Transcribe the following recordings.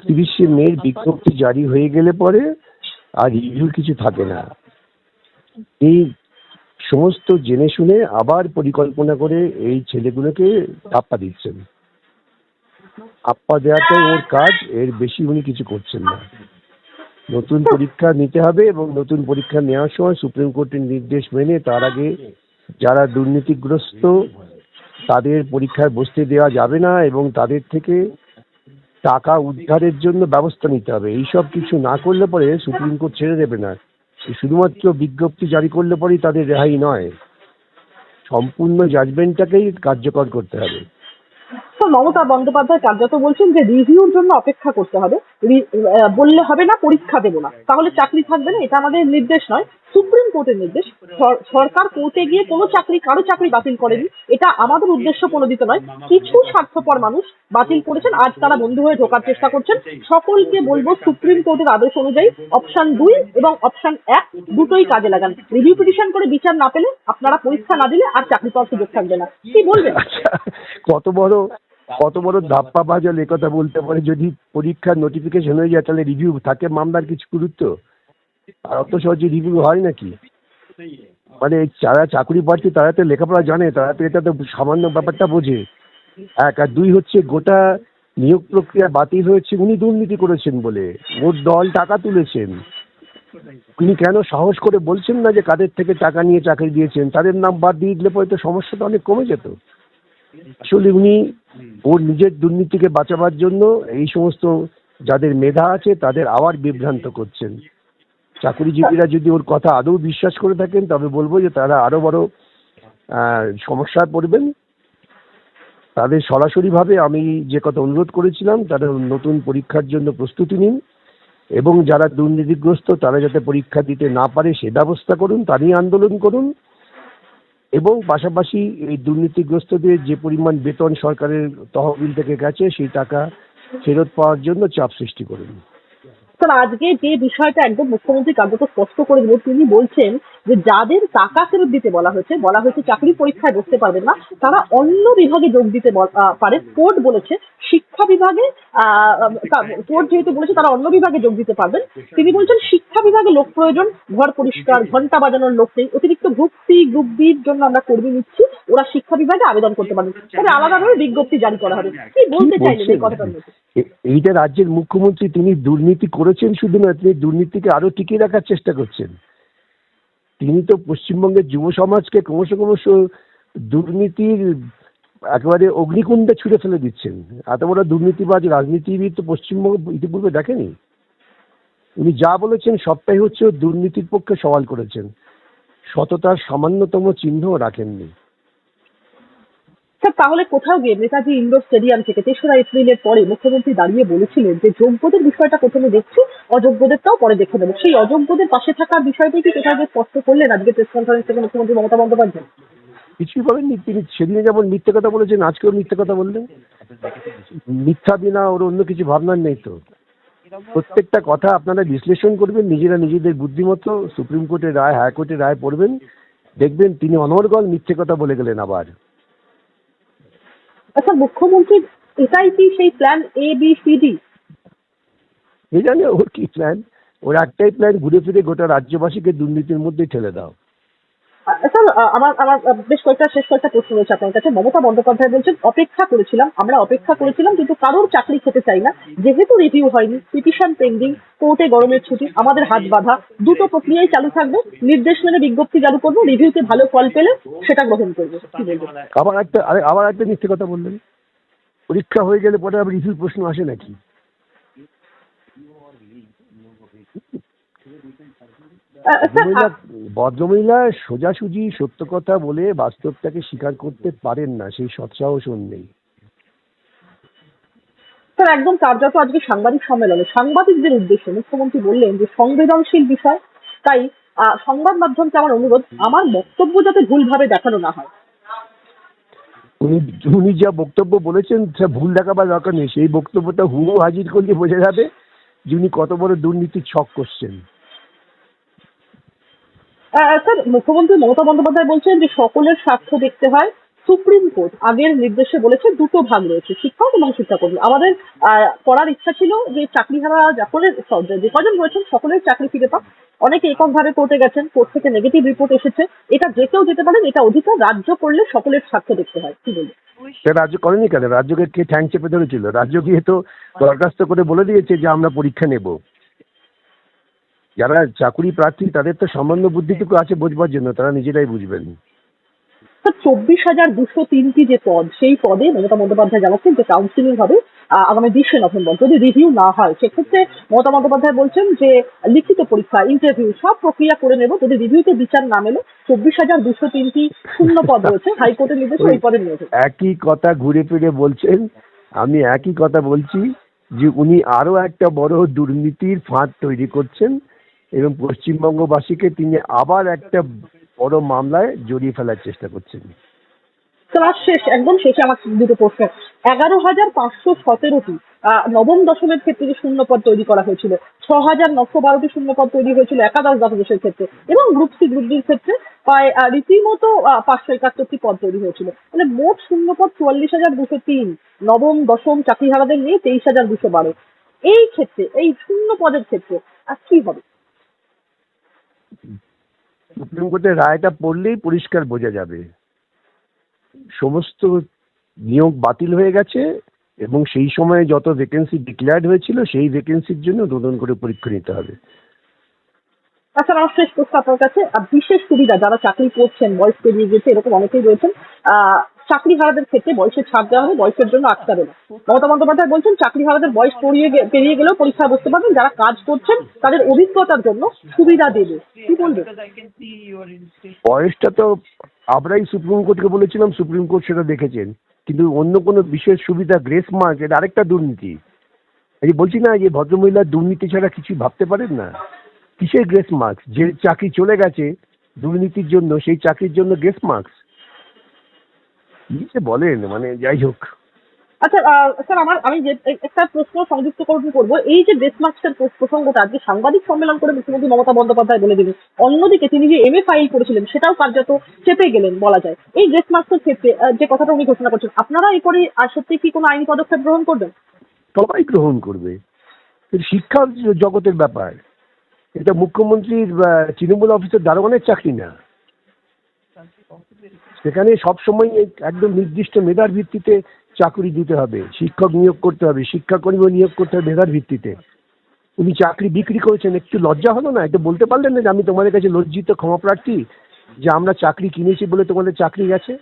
একত্রিশে মের বিজ্ঞপ্তি জারি হয়ে গেলে পরে আর রিভিউ কিছু থাকে না। এই সমস্ত জেনে শুনে আবার পরিকল্পনা করে এই ছেলেগুলোকে আপ্পা দিচ্ছেন। আপ্পা দেওয়াটাই ওর কাজ, এর বেশি উনি কিছু করছেন না। নতুন পরীক্ষা নিতে হবে এবং নতুন পরীক্ষা নেওয়ার সময় সুপ্রিম কোর্টের নির্দেশ মেনে তার আগে যারা দুর্নীতিগ্রস্ত, তাদের পরীক্ষায় বসতে দেওয়া যাবে না এবং তাদের থেকে টাকা উদ্ধারের জন্য ব্যবস্থা নিতে হবে। এইসব কিছু না করলে পরে সুপ্রিম কোর্ট ছেড়ে দেবে না। শুধুমাত্র বিজ্ঞপ্তি জারি করলে পরেই তাদের রেহাই নয়। সম্পূর্ণ জাজমেন্টটাকেই কার্যকর করতে হবে। মমতা বন্দ্যোপাধ্যায় কার্যত বলছেন যে রিভিউর জন্য অপেক্ষা করতে হবে। বললে হবে না, পরীক্ষা দেবো না। তাহলে চাকরি থাকবে না, এটা আমাদের নির্দেশ নয়। সুপ্রিম কোর্টের নির্দেশ সরকার কোর্টে গিয়ে কোনো চাকরি কারও চাকরি বাতিল করেনি। এটা আমাদের উদ্দেশ্য প্রণোদিত নয়। কিছু স্বার্থপর মানুষ বাতিল করেছেন। আজ তারা বন্ধু হয়ে ঢোকার চেষ্টা করছেন। সকলকে বলব সুপ্রিম কোর্টের আদেশ অনুযায়ী অপশন দুই এবং অপশন এক দুটোই কাজে লাগান। রিভিউ পিটিশন করে বিচার না পেলে আপনারা পরীক্ষা না দিলে আর চাকরি পাওয়ার সুযোগ থাকবে না। কি বলবেন? আচ্ছা কত বড় কত বড় ধাপ্পা বাজাল কথা বলতে পারে। যদি পরীক্ষার নোটিফিকেশন হয়ে যায়, তাহলে রিভিউ থাকে মামলার কিছু গুরুত্ব? আর অত সহজে রিভিউ হয় নাকি? মানে যারা চাকরি প্রার্থী তারা তো লেখাপড়া জানে, তারা তো এটা তো সামান্য ব্যাপারটা বোঝে। এক আর দুই হচ্ছে গোটা নিয়োগ প্রক্রিয়া বাতিল হয়েছে, উনি দুর্নীতি করেছেন বলে। ওর দল টাকা তুলেছেন। উনি কেন সাহস করে বলছেন না যে কাদের থেকে টাকা নিয়ে চাকরি দিয়েছেন? তাদের নাম বাদ দিয়ে দিলে পরে তো সমস্যাটা অনেক কমে যেত। আসলে উনি ওর নিজের দুর্নীতিকে বাঁচাবার জন্য এই সমস্ত যাদের মেধা আছে তাদের আবার বিভ্রান্ত করছেন। চাকরিজীবীরা যদি ওর কথা আদৌ বিশ্বাস করে থাকেন, তবে বলব যে তারা আরও বড় সমস্যায় পড়বেন। তাদের সরাসরিভাবে আমি যে কথা অনুরোধ করেছিলাম, তারা নতুন পরীক্ষার জন্য প্রস্তুতি নিন এবং যারা দুর্নীতিগ্রস্ত, তারা যাতে পরীক্ষা দিতে না পারে সে ব্যবস্থা করুন, তা নিয়ে আন্দোলন করুন। এবং পাশাপাশি এই দুর্নীতিগ্রস্তদের যে পরিমাণ বেতন সরকারের তহবিল থেকে গেছে, সেই টাকা ফেরত পাওয়ার জন্য চাপ সৃষ্টি করুন। স্যার আজকে যে বিষয়টা একদম মুখ্যমন্ত্রী কার্যত স্পষ্ট করে দিল তিনি বলছেন যে যাদের টাকা ফেরত দিতে বলা হয়েছে বলা হয়েছে চাকরি পরীক্ষায় বসতে পারবেন না তারা অন্য বিভাগে যোগ দিতে পারে। কোর্ট বলেছে শিক্ষা বিভাগে কোর্ট যেহেতু বলেছে তারা অন্য বিভাগে যোগ দিতে পারবেন। তিনি বলছেন শিক্ষা বিভাগে লোক প্রয়োজন ঘর পরিষ্কার ঘণ্টা বাজানোর লোক নেই। অতিরিক্ত গ্রুপ সি গ্রুপ বির জন্য আমরা কর্মী নিচ্ছি ওরা শিক্ষা বিভাগে আবেদন করতে পারবেন। তবে আলাদাভাবে বিজ্ঞপ্তি জারি করা হবে। কি বলতে চাইলেন এই? কথাটার এইটা রাজ্যের মুখ্যমন্ত্রী তিনি দুর্নীতি করেছেন শুধু না তিনি দুর্নীতিকে আরও টিকিয়ে রাখার চেষ্টা করছেন। তিনি তো পশ্চিমবঙ্গের যুব সমাজকে ক্রমশ ক্রমশ দুর্নীতির একেবারে অগ্নিকুণ্ডে ছুড়ে ফেলে দিচ্ছেন। এত বড় দুর্নীতিবাজ রাজনীতিবিদ তো পশ্চিমবঙ্গ ইতিপূর্বে দেখেনি। উনি যা বলেছেন সবটাই হচ্ছে দুর্নীতির পক্ষে সওয়াল করেছেন। সততার সামান্যতম চিহ্ন রাখেননি। স্যার, তাহলে কোথাও গিয়ে নেতাজি ইন্ডোর স্টেডিয়াম থেকে তেসরা এপ্রিলের পরে মুখ্যমন্ত্রী দাঁড়িয়ে বলেছিলেন যে যোগ্যদের বিষয়টা প্রথমে দেখছি, অযোগ্যদেরটাও পরে দেখে নেব। সেই অযোগ্যদের পাশে থাকার বিষয়টি কি কোথাও গিয়ে স্পষ্ট করলেন আজকে প্রেস কনফারেন্স থেকে মুখ্যমন্ত্রী মমতা বন্দ্যোপাধ্যায়? কিছুই বলেননি। তিনি সেদিনে যেমন মিথ্যে কথা বলেছেন, আজকেও মিথ্যে কথা বললেন। মিথ্যা বিনা ওর অন্য কিছু ভাবনার নেই তো। প্রত্যেকটা কথা আপনারা বিশ্লেষণ করবেন, নিজেরা নিজেদের বুদ্ধিমতো সুপ্রিম কোর্টের রায়, হাইকোর্টের রায় পড়বেন, দেখবেন তিনি অনর্গল মিথ্যে কথা বলে গেলেন আবার। আচ্ছা মুখ্যমন্ত্রীর এটাই কি সেই plan A B C D এই জানে ওর কি প্ল্যান ওর একটাই প্ল্যান ঘুরে ফিরে গোটা রাজ্যবাসীকে দুর্নীতির মধ্যে ঠেলে দাও। স্যার আমার আমার বেশ কয়েকটা, শেষ কয়েকটা প্রশ্ন রয়েছে আপনার কাছে। মমতা বন্দ্যোপাধ্যায় বলছেন, অপেক্ষা করেছিলাম, আমরা অপেক্ষা করেছিলাম, কিন্তু কারোর চাকরি খেতে চাই না। যেহেতু রিভিউ হয়নি পিটিশন পেন্ডিং কোর্টে গরমের ছুটি, আমাদের হাত বাঁধা। দুটো প্রক্রিয়াই চালু থাকবে, নির্দেশ মেনে বিজ্ঞপ্তি চালু করব রিভিউতে ভালো ফল পেলে সেটা গ্রহণ করব। আবার একটা, আরে, আবার একটা মিথ্যে কথা বললেন। পরীক্ষা হয়ে গেলে পরে আবার রিভিউ প্রশ্ন আসে নাকি? ভদ্রমহিলা সোজাসুজি সত্য কথা বলে বাস্তবটাকে স্বীকার করতে পারেন না সেই সৎসাহস নেই। স্যার একদম কার্যত আজকে সাংবাদিক সম্মেলনে। সাংবাদিকদের উদ্দেশ্যে মুখ্যমন্ত্রী বললেন যে সংবেদনশীল বিষয় তাই সংবাদ মাধ্যমকে আমার অনুরোধ আমার বক্তব্য যাতে ভুলভাবে দেখানো না হয়। উনি উনি যা বক্তব্য বলেছেন সে ভুল দেখাবার দরকার নেই। সেই বক্তব্যটা হুবহু হাজির করলে বোঝা যাবে। যে উনি কত বড় দুর্নীতির ছক করছেন। স্যার, মুখ্যমন্ত্রী মমতা বন্দ্যোপাধ্যায় বলছেন যে সকলের স্বার্থ দেখতে হয়। সুপ্রিম কোর্ট আগের নির্দেশে বলেছে দুটো ভাগ রয়েছে, শিক্ষক এবং শিক্ষাকর্মী। আমাদের করার ইচ্ছা ছিল যে চাকরি চাকরিহারা সকলের যে কজন রয়েছেন সকলের চাকরি ফিরে পাক। অনেকে এককভাবে কোর্টে গেছেন, কোর্ট থেকে নেগেটিভ রিপোর্ট এসেছে। এটা যে কেউ যেতে পারেন, এটা অধিকার রাজ্য করলে সকলের স্বার্থ দেখতে হয়। কি বলব রাজ্য করেনি কেন? রাজ্যকে কে ঠ্যাং চেপে ধরেছিল? রাজ্য গিয়ে তো দরখাস্ত করে বলে দিয়েছে যে আমরা পরীক্ষা নেব। যারা চাকুরি প্রার্থী, তাদের তো সামান্য বুদ্ধিটুকু আছে বুঝবার জন্য, তারা নিজেরাই বুঝবেন। চব্বিশ হাজার দুশো তিনটি যে পদ, সেই পদে মমতা বন্দ্যোপাধ্যায় জানাচ্ছেন যে কাউন্সিলিং হবে আগামী বিশে নভেম্বর। যদি রিভিউ না হয়, সেক্ষেত্রে মমতা বন্দ্যোপাধ্যায় বলছেন যে লিখিত পরীক্ষা ইন্টারভিউ সব প্রক্রিয়া করে নেব। যদি রিভিউতে বিচার না মেলে, চব্বিশ হাজার দুশো তিনটি শূন্য পদ রয়েছে, হাইকোর্টের নির্দেশে ওই পদে হবে। একই কথা ঘুরে ফিরে বলছেন। আমি একই কথা বলছি যে উনি আরও একটা বড় দুর্নীতির ফাঁদ তৈরি করছেন এবং পশ্চিমবঙ্গবাসীকে তিনি আবার একটা বড় মামলায় জড়িয়ে ফেলার চেষ্টা করছেন। ক্লাস শেষ, একদম শেষে আমার দুটো প্রশ্ন। এগারো হাজার পাঁচশো সতেরোটি নবম দশমের ক্ষেত্রে যে শূন্যপদ তৈরি করা হয়েছিল, ছ হাজার নশো বারোটি শূন্যপদ তৈরি হয়েছিল একাদশ দ্বাদশের ক্ষেত্রে এবং গ্রুপ সি গ্রুপ ডির ক্ষেত্রে প্রায় রীতিমতো পাঁচশো একাত্তরটি পদ তৈরি হয়েছিল। মানে মোট শূন্যপদ চুয়াল্লিশ হাজার দুশো তিন, নবম, দশম চাকরিহারাদের নিয়ে তেইশ হাজার দুশো বারো। এই ক্ষেত্রে, এই শূন্য পদের ক্ষেত্রে, আর কি হবে? সুপ্রিম কোর্টের রায়টা পড়লেই পরিষ্কার বোঝা যাবে। সমস্ত নিয়োগ বাতিল হয়ে গেছে এবং সেই সময়ে যত ভ্যাকেন্সি ডিক্লেয়ার্ড হয়েছিল, সেই ভ্যাকেন্সির জন্য নতুন করে পরীক্ষা নিতে হবে। আচ্ছা আমার শেষ প্রশ্ন আপনার কাছে। বিশেষ সুবিধা, যারা চাকরি করছেন বয়স পেরিয়ে গেছে এরকম অনেকেই রয়েছেন চাকরি হারাদের ক্ষেত্রে বয়সের ছাড় দেওয়া হবে, বয়সের জন্য আটকাবে না। মমতা বন্দ্যোপাধ্যায় বলছেন, চাকরি হারাদের বয়স পড়িয়ে পেরিয়ে গেলেও পরীক্ষায় বসতে পারবেন। যারা কাজ করছেন, তাদের অভিজ্ঞতার জন্য সুবিধা দেবে। কি বলবেন? বয়সটা তো আমরাই সুপ্রিম কোর্টকে বলেছিলাম, সুপ্রিম কোর্ট সেটা দেখেছেন। কিন্তু অন্য কোনো বিশেষ সুবিধা, গ্রেস মার্ক এটা আরেকটা দুর্নীতি। এই বলছি না যে ভদ্রমহিলার দুর্নীতি ছাড়া কিছু ভাবতে পারেন না। কিসের গ্রেস মার্কস? যে চাকরি চলে গেছে, দুর্নীতির জন্য, সেই চাকরির জন্য গ্রেস মার্কস। কি যে বলেন মানে যাই হোক। আচ্ছা স্যার আমার আমি যে একটা প্রশ্ন সংযুক্তকরণ করব। এই যে ডেসমার্কসের প্রসঙ্গটা আজকে সাংবাদিক সম্মেলন করে মুখ্যমন্ত্রী মমতা বন্দ্যোপাধ্যায় বলে দিলেন। অন্যদিকে তিনি যে এমএ ফাইল করেছিলেন সেটাও কার্যত চেপে গেলেন বলা যায়। এই ডেসমার্কসের ক্ষেত্রে যে কথাটা উনি ঘোষণা করছেন আপনারা এরপরে সত্যি কি কোনো আইনি পদক্ষেপ গ্রহণ করবেন? সবাই গ্রহণ করবে। শিক্ষা জগতের ব্যাপার। এটা মুখ্যমন্ত্রীর তৃণমূল অফিসের দারোয়ানের চাকরি না। সেখানে সবসময় একদম নির্দিষ্ট মেধার ভিত্তিতে চাকরি দিতে হবে। শিক্ষক নিয়োগ করতে হবে শিক্ষাকর্মী নিয়োগ করতে হবে মেধার ভিত্তিতে। উনি চাকরি বিক্রি করেছেন, একটু লজ্জা হলো না? একটু বলতে পারলেন না যে আমি তোমাদের কাছে লজ্জিত ক্ষমাপ্রার্থী যে আমরা চাকরি কিনেছি বলে তোমাদের চাকরি গেছে?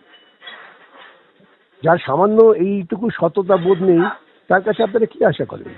যার সামান্য এইটুকু সততা বোধ নেই, তার কাছে আপনারা কি আশা করেন?